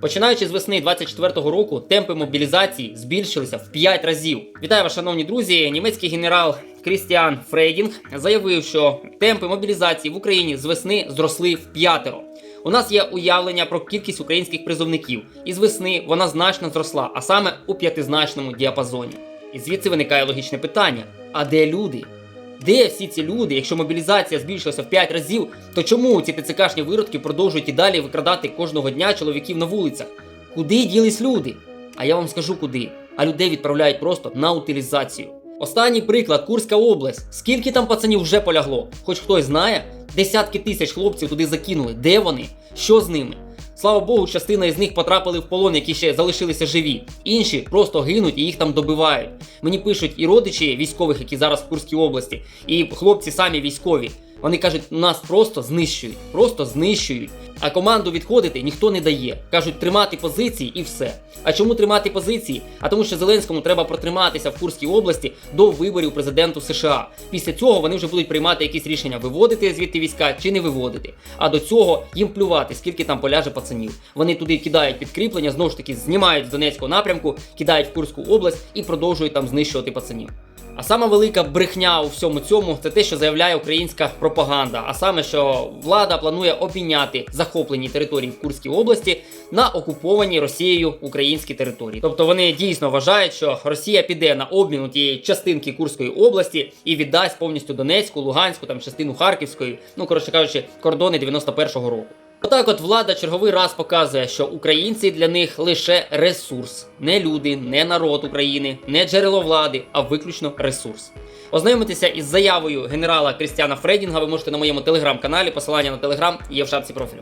Починаючи з весни 24-го року, темпи мобілізації збільшилися в 5 разів. Вітаю вас, шановні друзі. Німецький генерал Крістіан Фрейдінг заявив, що темпи мобілізації в Україні з весни зросли в п'ятеро. У нас є уявлення про кількість українських призовників, і з весни вона значно зросла, а саме у п'ятизначному діапазоні. І звідси виникає логічне питання: а де люди? Де всі ці люди, якщо мобілізація збільшилася в 5 разів, то чому ці ТЦКшні виродки продовжують і далі викрадати кожного дня чоловіків на вулицях? Куди ділись люди? А я вам скажу куди. А людей відправляють просто на утилізацію. Останній приклад Курська область. Скільки там пацанів вже полягло? Хоч хтось знає? Десятки тисяч хлопців туди закинули. Де вони? Що з ними? Слава Богу, частина із них потрапили в полон, які ще залишилися живі. Інші просто гинуть і їх там добивають. Мені пишуть і родичі військових, які зараз в Курській області, і хлопці самі військові. Вони кажуть, нас просто знищують, просто знищують. А команду відходити ніхто не дає. Кажуть, тримати позиції і все. А чому тримати позиції? А тому, що Зеленському треба протриматися в Курській області до виборів президенту США. Після цього вони вже будуть приймати якісь рішення виводити звідти війська чи не виводити. А до цього їм плювати, скільки там поляже пацанів. Вони туди кидають підкріплення, знову ж таки знімають з Донецького напрямку, кидають в Курську область і продовжують там знищувати пацанів. А сама велика брехня у всьому цьому це те, що заявляє українська пропаганда. А саме, що влада планує обміняти захоплені території в Курській області на окуповані Росією українські території. Тобто вони дійсно вважають, що Росія піде на обмін тієї частинки Курської області і віддасть повністю Донецьку, Луганську, там частину Харківської, ну коротше кажучи, кордони 91-го року. Отак, от влада черговий раз показує, що українці для них лише ресурс, не люди, не народ України, не джерело влади, а виключно ресурс. Ознайомитися із заявою генерала Крістіана Фредінга ви можете на моєму телеграм-каналі. Посилання на телеграм є в шапці профілю.